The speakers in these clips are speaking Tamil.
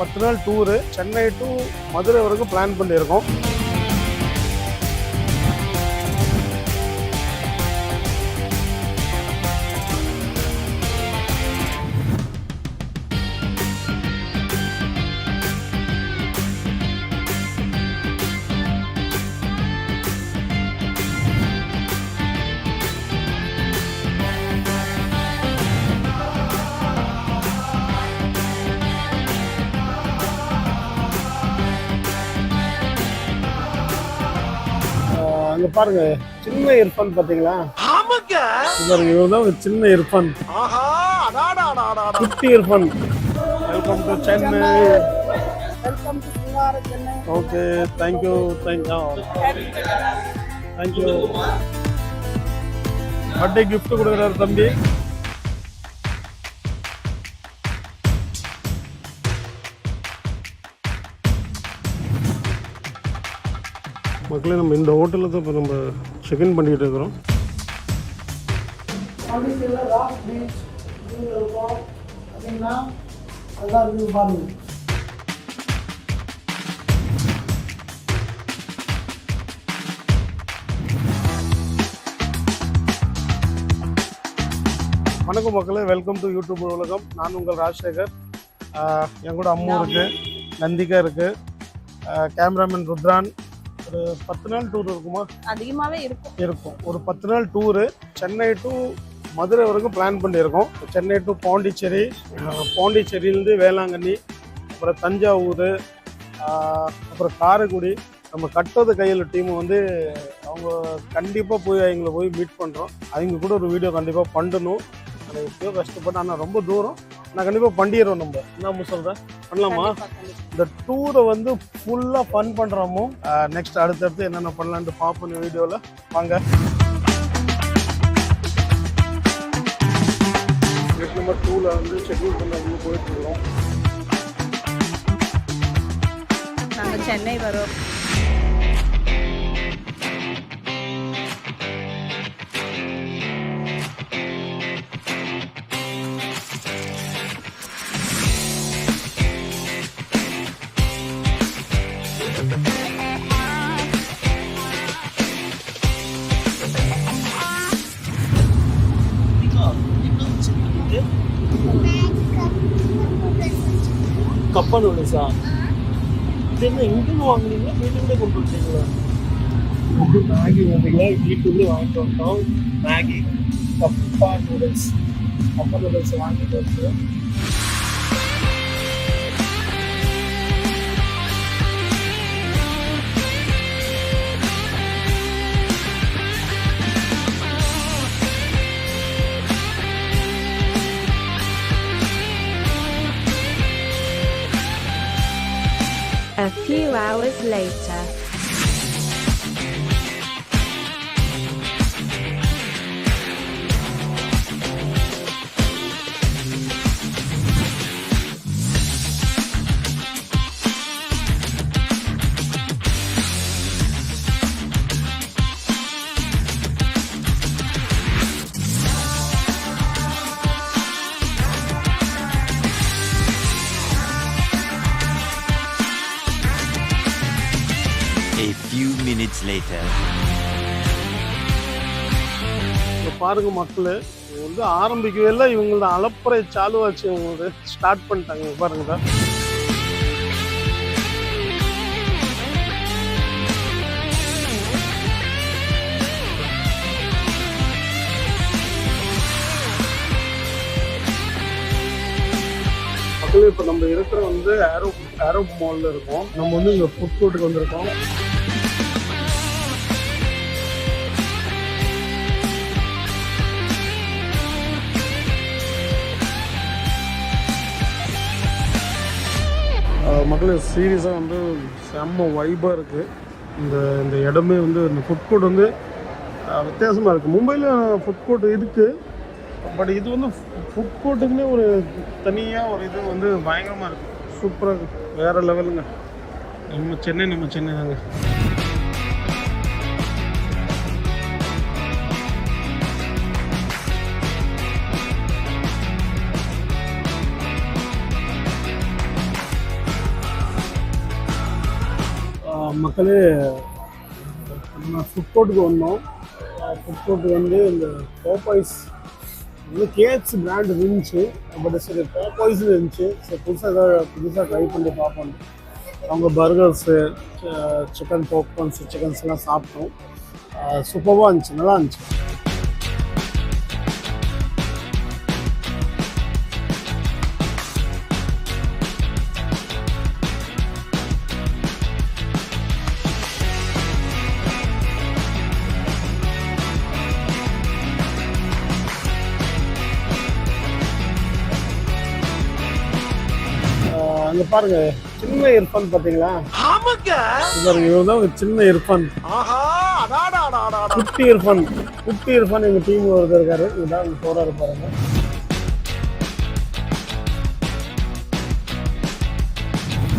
பத்து நாள் டூரு சென்னை டு மதுரை வரைக்கும் பிளான் பண்ணியிருக்கோம். பாருங்க சின்ன இர்ஃபான் பாத்தீங்களா? ஆமாங்க. பாருங்க இவர் தான் ஒரு சின்ன இர்ஃபான். ஆஹா அடாடா அடாடா குட்டி Irfan. Welcome to Chennai welcome to Singara Chennai okay thank you thank you thank you birthday gift கொடுக்குறாரு தம்பி. மக்களே நம்ம இந்த ஹோட்டலில் தான் இப்போ நம்ம செக்இன் பண்ணிக்கிட்டு இருக்கிறோம். வணக்கம் மக்களே வெல்கம் டு யூடியூப் உலகம். நான் உங்கள் ராஜசேகர். என் கூட அம்மு இருக்கு நந்திகா இருக்கு கேமராமேன் ருத்ரான் ஒரு பத்து நாள் டூர் இருக்குமா? அதிகமாவே இருக்கும். இருக்கும். ஒரு பத்து நாள் டூரு சென்னை டு மதுரை வரைக்கும் பிளான் பண்ணியிருக்கோம். சென்னை டு பாண்டிச்சேரி பாண்டிச்சேரியிலேருந்து வேளாங்கண்ணி அப்புறம் தஞ்சாவூர் அப்புறம் காரைக்குடி. நம்ம கட்டது கையில் டீம் வந்து அவங்க கண்டிப்பாக போய் அவங்கள போய் மீட் பண்ணுறோம் அவங்க கூட ஒரு வீடியோ கண்டிப்பாக பண்ணணும். ஆனால் எப்படியோ கஷ்டப்பட்டு ஆனால் ரொம்ப தூரம். நான் கண்டிப்பாக பண்ணிடுறோம் நம்ம. என்ன சொல்கிறேன் பண்ணலாமா. இந்த டூரை வந்து ஃபுல்லாக ஃபன் பண்ணுறோமோ நெக்ஸ்ட் அடுத்தடுத்து என்னென்ன பண்ணலான்ட்டு பார்ப்போம் இந்த வீடியோவில் வாங்க. நம்பர் டூவில் வந்து செக்இன் பண்ண போயிட்டு இருக்கோம். நாங்க சென்னை வரோம். கப்பா நூடுல்ஸா இது என்ன இங்கிருந்து வாங்குனீங்களா வீட்டுக்குள்ளே கொண்டு வந்தீங்களா மேகி வந்தீங்களா வீட்டுக்குள்ளே வாங்கிட்டு வந்தோம் மேகி கப்பா நூடுல்ஸ் கப்பா நூடுல்ஸ் வாங்கிட்டு வந்தோம் A few hours later. Later. பாருங்க மக்களே வந்து ஆரம்பிக்கவே இல்லை. இவங்களோட அலப்பறை சாலுவாச்சு இவங்களோட ஸ்டார்ட் பண்ணிட்டாங்க. பாருங்க மக்களே இப்போ நம்ம இருக்கிற வந்து ஏரோ ஏரோ மால்ல இருக்கோம். நம்ம வந்து இங்க ஃபுட் கோர்ட்டுக்கு வந்திருக்கோம். மக்களுக்கு சீரியஸாக வந்து செம்ம வைபாக இருக்குது இந்த இந்த இடமே வந்து இந்த ஃபுட் கோர்ட் வந்து வித்தியாசமாக இருக்குது மும்பையில் ஃபுட் கோர்ட் இருக்குது பட் இது வந்து ஃபுட் கோர்ட்டுக்குன்னே ஒரு தனியாக ஒரு இது வந்து பயங்கரமாக இருக்குது சூப்பராக இருக்குது வேறு லெவலுங்க நம்ம சென்னை நம்ம சென்னை தாங்க. மக்களே நம்ம ஃபுட் கோர்ட்டுக்கு வந்தோம் ஃபுட் வந்து இந்த போப்பாய்ஸ் வந்து கேஎஃப்சி பிராண்ட் இருந்துச்சு. பட் சரி பேப்பாய்ஸ் இருந்துச்சு. சரி புதுசாக ஏதாவது புதுசாக ட்ரை பண்ணி பார்ப்போம். அவங்க பர்கர்ஸு சிக்கன் பாப்கார்ன்ஸ் சிக்கன்ஸ்லாம் சாப்பிட்டோம். சூப்பராக இருந்துச்சு. நல்லா இருந்துச்சு. பாருங்க சின்ன இர்ஃபான் பார்த்தீங்களா ஆமாங்க. பாருங்க இவன் தான் ஒரு சின்ன இர்ஃபான். ஆஹா அடாடா அடாடா குட்டி இர்ஃபான். குட்டி இர்ஃபான் எங்கள் டீம் ஒருத்தர் இருக்காரு. இதுதான் போகிறாரு பாருங்க.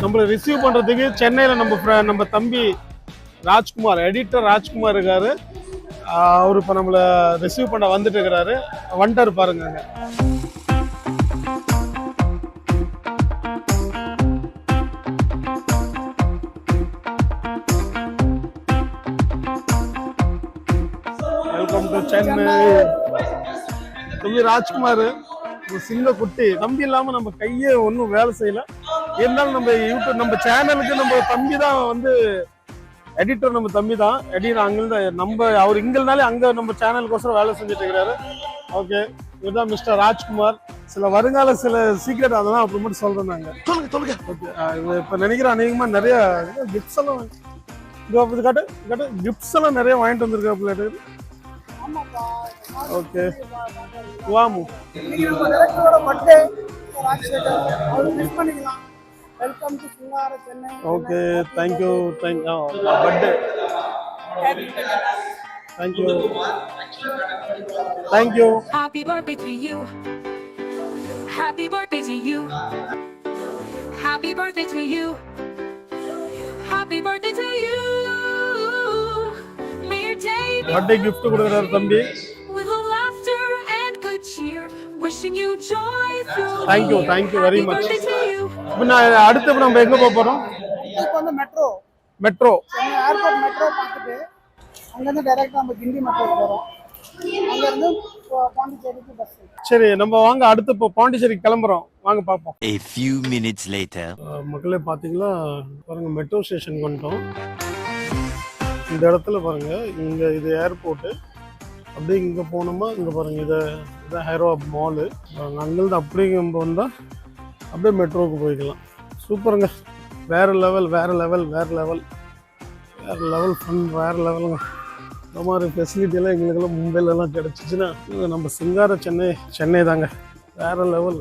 நம்மளை ரிசீவ் பண்ணுறதுக்கு சென்னையில் நம்ம நம்ம தம்பி ராஜ்குமார் எடிட்டர் ராஜ்குமார் இருக்காரு. அவர் இப்போ நம்மளை ரிசீவ் பண்ண வந்துட்டு இருக்கிறாரு. வந்துட்டாரு பாருங்க சென்னை தம்பி ராஜ்குமார் ஒரு சிங்க குட்டி தம்பி இல்லாம நம்ம கையே ஒன்றும் வேலை செய்யல. இருந்தாலும் நம்ம யூடியூப் நம்ம சேனலுக்கு நம்ம தம்பி தான் வந்து எடிட்டர் நம்ம தம்பி தான் எடிட்டர் அங்கிருந்து நம்ம அவர் இங்கிருந்தாலே அங்க நம்ம சேனலுக்கோசரம் வேலை செஞ்சுட்டு இருக்கிறாரு. ஓகே இதுதான் மிஸ்டர் ராஜ்குமார். சில வருங்கால சில சீக்ரெட் அதெல்லாம் அப்புறமேட்டு சொல்றோம் நாங்க. சொல்லுங்க சொல்லுங்க. ஓகே இப்போ நினைக்கிறேன் அநேகமா நிறைய கிஃப்ட்ஸ் எல்லாம் இதோ காட்டு காட்டு கிஃப்ட்ஸ் எல்லாம் நிறைய வாங்கிட்டு வந்திருக்காப்புல ஆமாப்பா ஓகே வாமு. இன்னைக்கு நம்ம டேரக்டரோட பர்த்டே ராஜசேகர் அவர் மிஸ் பண்ணிக்கலாம் welcome to Singara Chennai okay thank you thank birthday thank you thank you Happy birthday to you. Happy birthday to you. Happy birthday to thank you very Happy much. birthday to you. இப்போ நான் அடுத்து இப்ப நம்ம எங்க போக போறோம்? இப்போ வந்து மெட்ரோ மெட்ரோ ஏர்போர்ட் மெட்ரோ பார்த்துட்டு அங்கேருந்து டைரெக்டாக நம்ம கிண்டி மெட்ரோ போகிறோம் அங்கேருந்து பா- பாண்டிச்சேரிக்கு பஸ் சரி நம்ம வாங்க அடுத்து இப்போ பாண்டிச்சேரிக்கு கிளம்புறோம். வாங்க பார்ப்போம் A few minutes later. மக்களே பார்த்தீங்களா பாருங்க மெட்ரோ ஸ்டேஷனுக்கு வந்துட்டோம். இந்த இடத்துல பாருங்க இங்கே இது ஏர்போர்ட்டு அப்படியே இங்கே போனோமா இங்கே பாருங்கள் இதை இதான் ஹைதராபாத் மாலு அங்கேருந்து அப்படியே நம்ம வந்தால் அப்படியே மெட்ரோவுக்கு போய்க்கலாம். சூப்பருங்க வேற லெவல் வேறு லெவல் வேறு லெவல் வேறு லெவல் ஃபன் வேறு லெவலுங்க இந்த மாதிரி ஃபெசிலிட்டியெல்லாம் எங்களுக்கெல்லாம் மும்பைலலாம் கிடச்சிச்சின்னா இது நம்ம சிங்கார சென்னை சென்னை தாங்க. வேற லெவல்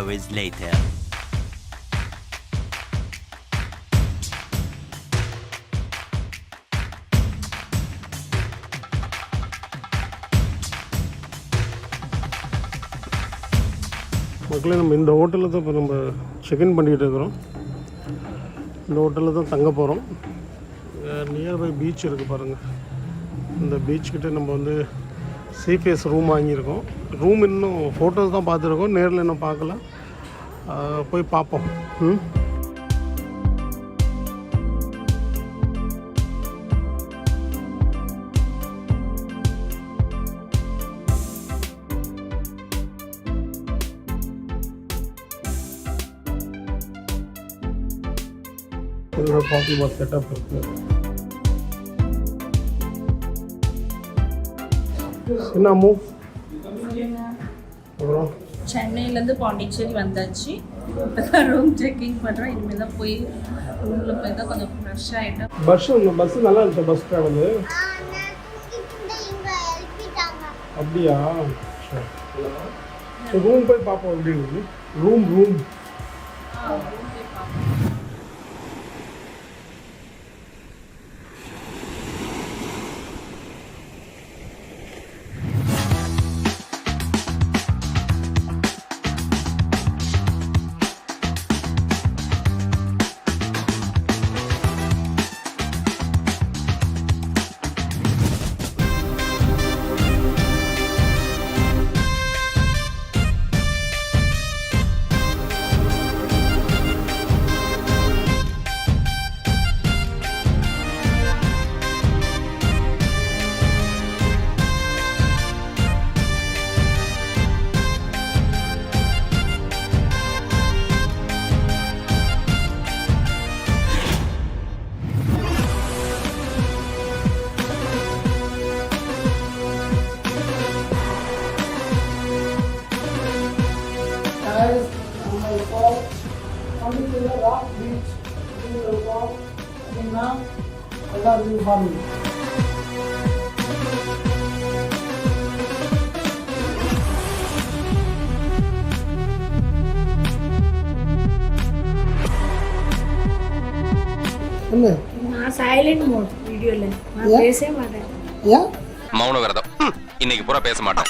hours later. மக்களே நம்ம இந்த ஹோட்டலில் தான் இப்போ நம்ம செக்இன் பண்ணிகிட்டு இருக்கிறோம். இந்த ஹோட்டலில் தான் தங்க போகிறோம் நியர்பை பீச் இருக்குது பாருங்கள் இந்த பீச் கிட்ட நம்ம வந்து சிபிஎஸ் ரூம் வாங்கியிருக்கோம். ரூம் இன்னும் ஃபோட்டோஸ் தான் பார்த்துருக்கோம். நேரில் இன்னும் பார்க்கல. போய் பார்ப்போம். ம்? இதோட செட்டப் இருக்குது என்ன மூவ் அப்புறம்? சென்னையிலேருந்து பாண்டிச்சேரி வந்தாச்சு. இப்போ ரூம் செக்கிங் பண்ணுறோம் இனிமேல் தான் போய் ரூமில் போய் தான் கொஞ்சம் ஃப்ரெஷ் ஆகிட்டோம் பஸ் பஸ் நல்லா இருந்துச்சு பஸ் ட்ராவலு அப்படியா? சரி. ரூம் போய் பார்ப்போம் எப்படி ரூம் ரூம் பாருங்க என்ன? நான் சைலண்ட் மோட் வீடியோல நான்? பேசவே மாட்டேன். ஏன்? மௌன விரதம் ம், இன்னைக்கு பூரா பேச மாட்டேன்?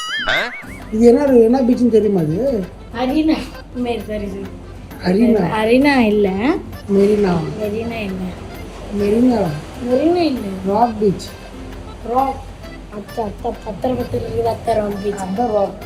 இது என்ன என்ன பீச்சுன்னு தெரியுமா அது? அரினா. மேரி தெரியுது அரினா. அரினா இல்ல. மெரினா. மெரினா இல்ல. மெரினா. மெரினா இல்லை. ராக் பீச் ராக் அத்தை அத்தை பத்திர பத்திர இருக்குது அத்தை ராக் பீச் அந்த ராக்